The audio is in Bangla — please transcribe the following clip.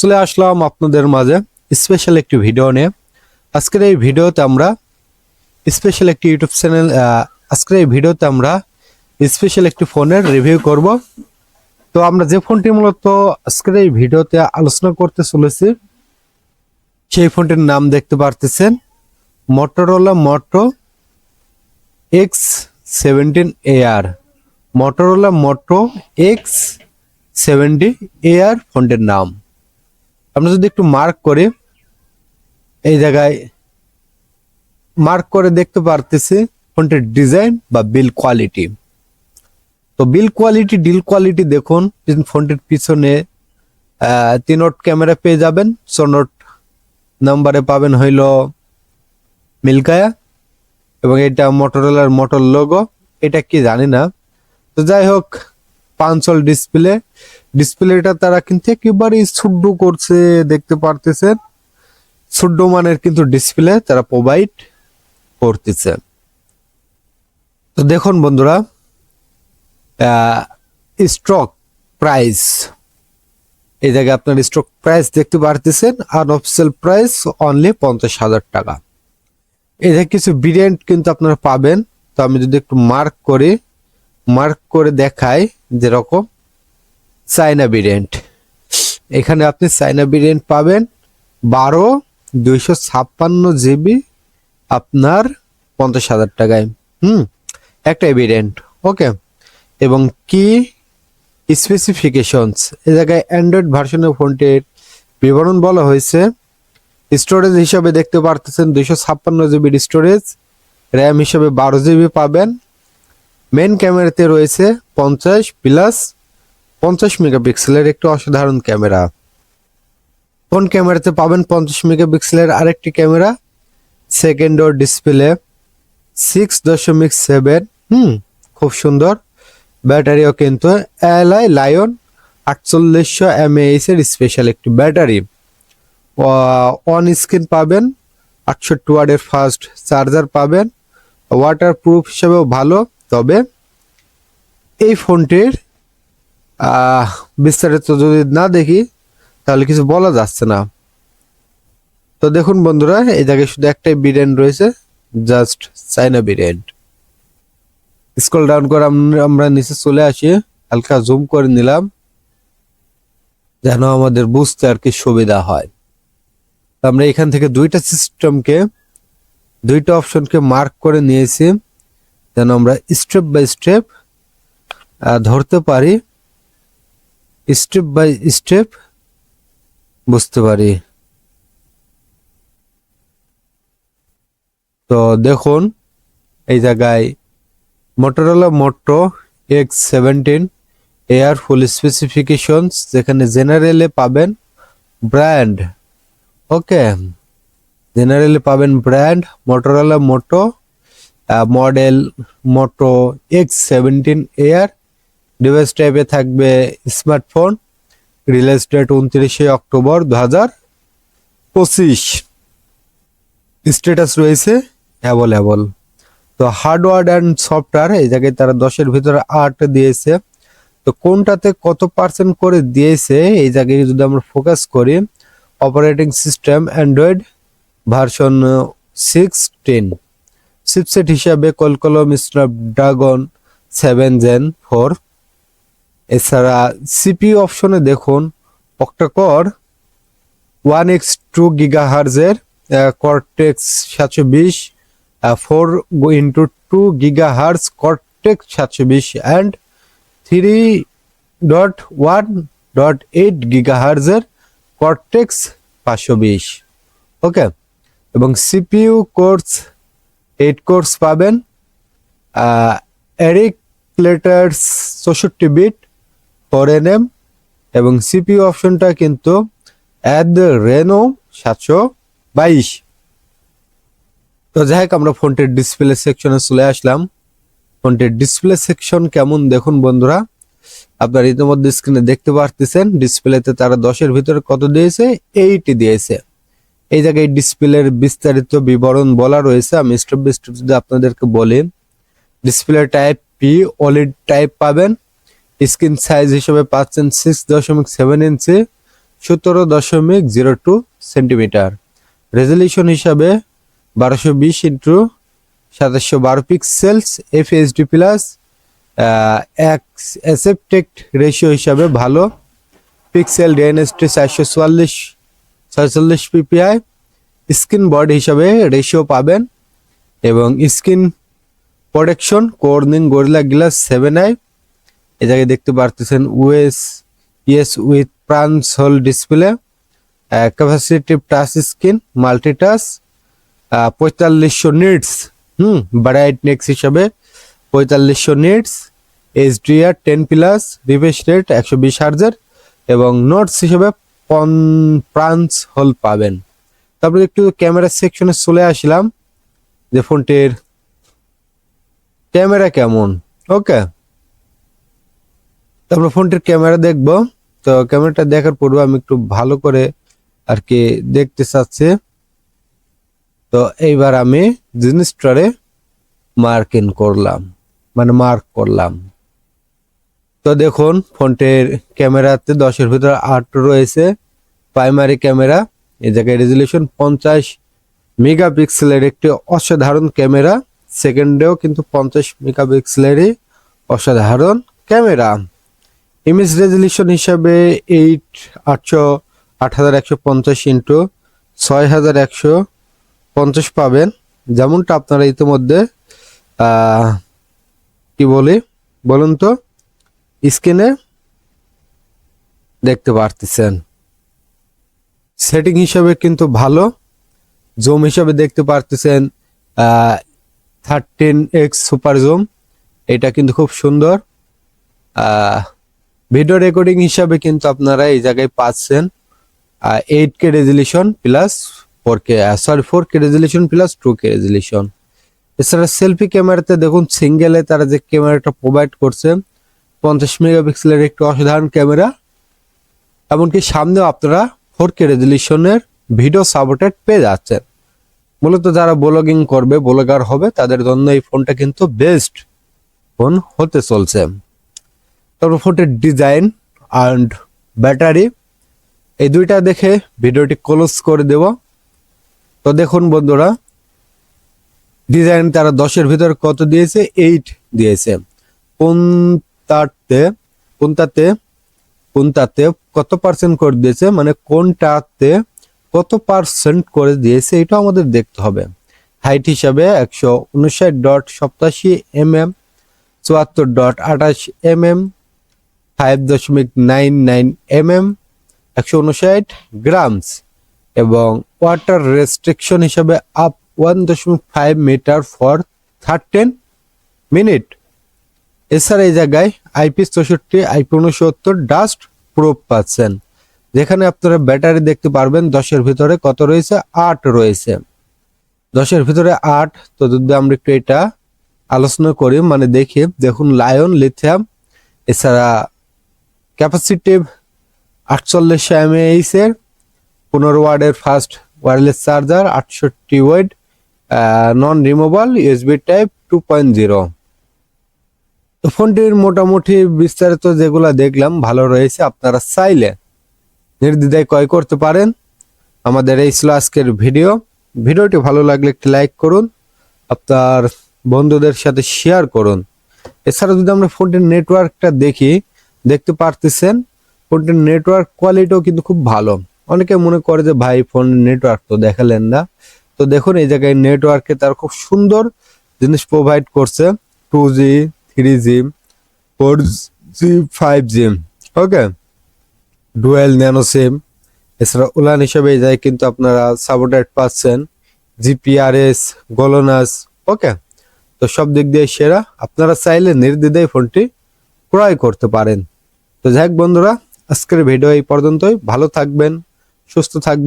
চলে আসলাম আপনাদের মাঝে স্পেশাল একটি ভিডিও নিয়ে। আজকের এই ভিডিওতে আমরা স্পেশাল একটি ইউটিউব চ্যানেল আজকের এই ভিডিওতে আমরা স্পেশাল একটি ফোনের রিভিউ করব। তো আমরা যে ফোনটি মূলত আজকের এই ভিডিওতে আলোচনা করতে চলেছি, সেই ফোনটির নাম দেখতে পারতেছেন Motorola Moto X seventeen AR Motorola Moto X seventy AR ফোনটির নাম। আমরা যদি একটু মার্ক করি, এই জায়গায় মার্ক করে দেখতে পারতেছি ফোনটির ডিজাইন বা বিল কোয়ালিটি তো বিল কোয়ালিটি ডিল কোয়ালিটি দেখুন ফোনটির পিছনে তিনোট ক্যামেরা পেয়ে যাবেন সোনোট নাম্বারে পাবেন হইল মিলকায়া এবং এটা মোটরোলার মোটর লোগো এটা কি জানি না। তো যাই হোক পাঁচল ডিসপ্লে ডিসপ্লেটা তারা কিন্তু একেবারেই ছোট্ট করছে, দেখতে পারতেছেন। ছোট্ট মানের কিন্তু ডিসপ্লে তারা প্রোভাইড করতেছে। তো দেখুন বন্ধুরা স্টক প্রাইস এই জায়গায় আপনার স্টক প্রাইস দেখতে পারতেছেন আর অফিসিয়াল প্রাইস অনলি পঞ্চাশ হাজার টাকা। এই যে কিছু ভেরিয়েন্ট কিন্তু আপনারা পাবেন। তো আমি যদি একটু মার্ক করি মার্ক করে দেখাই। যেরকম চাইনা ভেরিয়েন্ট এখানে আপনি চাইনা ভেরিয়েন্ট পাবেন বারো দুইশো ছাপ্পান্ন জিবি আপনার পঞ্চাশ হাজার টাকায়। হুম একটাই ভেরিয়েন্ট ওকে এবং কি স্পেসিফিকেশনস এ জায়গায় অ্যান্ড্রয়েড ভার্সনের ফোনটির বিবরণ বলা হয়েছে। স্টোরেজ হিসাবে দেখতে পারতেছেন দুইশো ছাপ্পান্ন জিবির স্টোরেজ র্যাম হিসাবে বারো জিবি পাবেন। মেন ক্যামেরাতে রয়েছে পঞ্চাশ প্লাস পঞ্চাশ মেগাপিক্সেলের একটি অসাধারণ ক্যামেরা কোন ক্যামেরাতে পাবেন পঞ্চাশ মেগাপিক্সেলের আরেকটি ক্যামেরা সেকেন্ড ডিসপ্লে সিক্স দশমিক সেভেন হুম, খুব সুন্দর। ব্যাটারিও কিন্তু এলআই লায়ন আটচল্লিশশো এমএএইচ এর স্পেশাল একটি ব্যাটারি অন স্ক্রিন পাবেন, আটষট্টি ওয়ার্ডের ফাস্ট চার্জার পাবেন। ওয়াটার প্রুফ হিসেবেও ভালো। তবে এই ফোনটির বিস্তারিত যদি না দেখি, তাহলে কিছু বলা যাচ্ছে না। তো দেখুন বন্ধুরা, এই জায়গায় শুধু একটাই বিরিয়ানি রয়েছে, জাস্ট চাইনা বিরিয়ানি। স্ক্রল ডাউন করে আমরা নিচে চলে আসি, হালকা জুম করে নিলাম, যেন আমাদের বুঝতে আর কি সুবিধা হয়। আমরা এখান থেকে দুইটা সিস্টেমকে দুইটা অপশনকে মার্ক করে নিয়েছি। যেন আমরা স্টেপ বাই স্টেপ ধরতে পারি স্টেপ বাই স্টেপ বুঝতে পারি। তো দেখুন, এই জায়গায় Motorola Moto X seventeen air full specifications যেখানে জেনারেলে পাবেন ব্র্যান্ড ওকে জেনারেলে পাবেন brand Motorola Moto model Moto X seventeen air device টাইপে থাকবে স্মার্টফোন রিলিজ ডেট উনত্রিশে অক্টোবর দু হাজার পঁচিশ। স্ট্যাটাস রয়েছে অ্যাভেলেবল তো হার্ডওয়্যার অ্যান্ড সফটওয়্যার এই জায়গায় তারা দশের ভিতরে আট দিয়েছে। তো কোনটাতে কত পার্সেন্ট করে দিয়েছে, এই জায়গায় যদি আমরা ফোকাস করি operating system Android version sixteen chipset হিসাবে Qualcomm Snapdragon seven gen four এছাড়া সিপি অপশনে দেখুন octa core one X two giga হার্জের cortex সাতশো বিশ four into two giga hertz cortex সাতশো বিশ and three dot one dot eight giga হার্জের cortex পাঁচশো বিশ। ওকে এবং সিপিইউ কোর্স এইট কোর্স পাবেন। এরিক লেটার্স চৌষট্টি বিট ফোর এন এম এবং সিপিইউ অপশনটা কিন্তু অ্যাড রেনো সাতশো বাইশ। তো যাই হোক, আমরা ফোনটির ডিসপ্লে সেকশনে চলে আসলাম। ফোনটির ডিসপ্লে সেকশন কেমন দেখুন বন্ধুরা? আপনার ইতিমধ্যে স্ক্রিনে দেখতে পারতেছেন। ডিসপ্লেতে তারা দশের ভিতরে কত দিয়েছে? এইটি দিয়েছে। এই জায়গায় ডিসপ্লের বিস্তারিত বিবরণ বলা রয়েছে। আমি স্টেপ বাই স্টেপ যদি আপনাদেরকে বলি display type P OLED type পাবেন। স্ক্রিন সাইজ হিসেবে পাচ্ছেন সিক্স দশমিক সেভেন ইঞ্চি সতেরো দশমিক জিরো টু সেন্টিমিটার রেজলিউশন হিসাবে বারোশো বিশ ইন্টু সাতাশশো বারো pixels F HD plus aspect ratio হিসাবে ভালো। পিক্সেল ডিএনএসটি চারশো চুয়াল্লিশ ছয়চল্লিশ পিপিআই স্ক্রিন বর্ড হিসাবে রেশিও পাবেন এবং screen protection Corning Gorilla Glass seven i এই জায়গায় দেখতে পারতেছেন US yes with punch hole display capacitive touch screen multitouch পঁয়তাল্লিশশো নিটস হুম ব্রাইটনেক্স হিসাবে পঁয়তাল্লিশশো nits HDR ten plus refresh rate একশো বিশ হার্জের এবং নোটস হিসেবে পন প্রান্স হোল পাবেন। তারপরে একটু ক্যামেরা সেকশনে চলে আসলাম যে ফোনটির ক্যামেরা কেমন। ওকে। তারপরে ফোনটির ক্যামেরা দেখব। তো ক্যামেরাটা দেখার পূর্বে আমি একটু ভালো করে আর কি দেখতে চাচ্ছি। তো এইবার আমি জিনিসটারে মার্কিং করলাম। মানে মার্ক করলাম। তো দেখুন ফোনটির ক্যামেরাতে দশের ভিতরে আট রয়েছে। প্রাইমারি ক্যামেরা, এই জায়গায় রেজলিউশন পঞ্চাশ মেগাপিক্সেলের একটি অসাধারণ ক্যামেরা। সেকেন্ডেও কিন্তু পঞ্চাশ মেগাপিক্সেলেরই অসাধারণ ক্যামেরা। ইমেজ রেজলিউশন হিসাবে এইট আটশো আট হাজার একশো পঞ্চাশ ইন্টু ছয় হাজার একশো পঞ্চাশ পাবেন। যেমনটা আপনারা ইতিমধ্যে কি বলি, বলুন তো? স্ক্রিনে দেখতে পারতেছেন। সেটিং হিসাবে কিন্তু ভালো। জুম হিসাবে দেখতে পারতেছেন থার্টিন এক্স সুপার জুম এটা কিন্তু খুব সুন্দর। ভিডিও রেকর্ডিং হিসাবে কিন্তু আপনারা এই জায়গায় পাচ্ছেন eight K resolution plus four K sorry four K resolution plus two K resolution এছাড়া সেলফি ক্যামেরাতে দেখুন সিঙ্গেলে তারা যে ক্যামেরাটা প্রোভাইড করছে পঞ্চাশ মেগাপিক্সেলের একটি অসাধারণ ক্যামেরা, এমনকি সামনেও আপনারা ফোর কে রেজলিউশনের ভিডিও সাপোর্টেড পেয়ে যাচ্ছেন। মূলত যারা ব্লগিং করবে, ব্লগার হবে, তাদের জন্য এই ফোনটা কিন্তু বেস্ট ফোন হতে চলছে। তারপর ফোনটির ডিজাইন অ্যান্ড ব্যাটারি, এই দুইটা দেখে ভিডিওটি ক্লোজ করে দেব। তো দেখুন বন্ধুরা, ডিজাইন তারা দশের ভিতরে কত দিয়েছে? এইট দিয়েছে। কোনটাতে কোনটাতে কোনটাতে কত পার্সেন্ট করে দিয়েছে মানে কোনটাতে কত পার্সেন্ট করে দিয়েছে এটা আমাদের দেখতে হবে। হাইট হিসাবে একশো উনষাট ডট সপ্তাশি এম এম চুয়াত্তর ডট আঠাশ এম এম ফাইভ দশমিক নাইন নাইন এম এম একশো উনষাট গ্রামস এবং ওয়াটার রেস্ট্রিকশন হিসাবে আপ ওয়ান দশমিক five metre for thirteen minute এছাড়া এই জায়গায় আইপি চৌষট্টি আইপি উনসত্তর ডাস্ট প্রুফ পাচ্ছেন। যেখানে আপনারা ব্যাটারি দেখতে পারবেন, দশের ভিতরে কত রয়েছে? আট রয়েছে। দশের ভিতরে আট, তো যদি আমরা একটু এটা আলোচনা করি মানে দেখি, দেখুন লায়ন লিথিয়াম এছাড়া ক্যাপাসিটিভ আটচল্লিশ এমএইচ এর, পনেরো ওয়ার্ডের ফার্স্ট ওয়্যারলেস চার্জার আটষট্টি watt non removal USB type two point zero তো ফোনটির মোটামুটি বিস্তারিত যেগুলো দেখলাম, ভালো রয়েছে, আপনারা চাইলে নির্দ্বিধায় ক্রয় করতে পারেন। আমাদের এই ছিল আজকের ভিডিও। ভিডিওটি ভালো লাগলে একটি লাইক করুন, আপনার বন্ধুদের সাথে শেয়ার করুন। এছাড়া যদি আমরা ফোনটির নেটওয়ার্কটা দেখি, দেখতে পারতেছেন, ফোনটির নেটওয়ার্ক কোয়ালিটিও কিন্তু খুব ভালো। অনেকে মনে করে যে, ভাই, ফোন নেটওয়ার্ক তো দেখালেন না। তো দেখুন, এই জায়গায় নেটওয়ার্কে তার খুব সুন্দর জিনিস প্রোভাইড করছে two G three G four G five G okay dual nano SIM এছাড়া উলান হিসেবে জায়গায় কিন্তু আপনারা সাপোর্টেড পাচ্ছেন জিপিআরএস গোলোনাস ওকে তো সব দিক দিয়ে সেরা, আপনারা চাইলে নির্দ্বিধায় ফোনটি ক্রয় করতে পারেন। তো যাই বন্ধুরা, আজকের ভিডিও এই পর্যন্তই। ভালো থাকবেন, সুস্থ থাকবেন।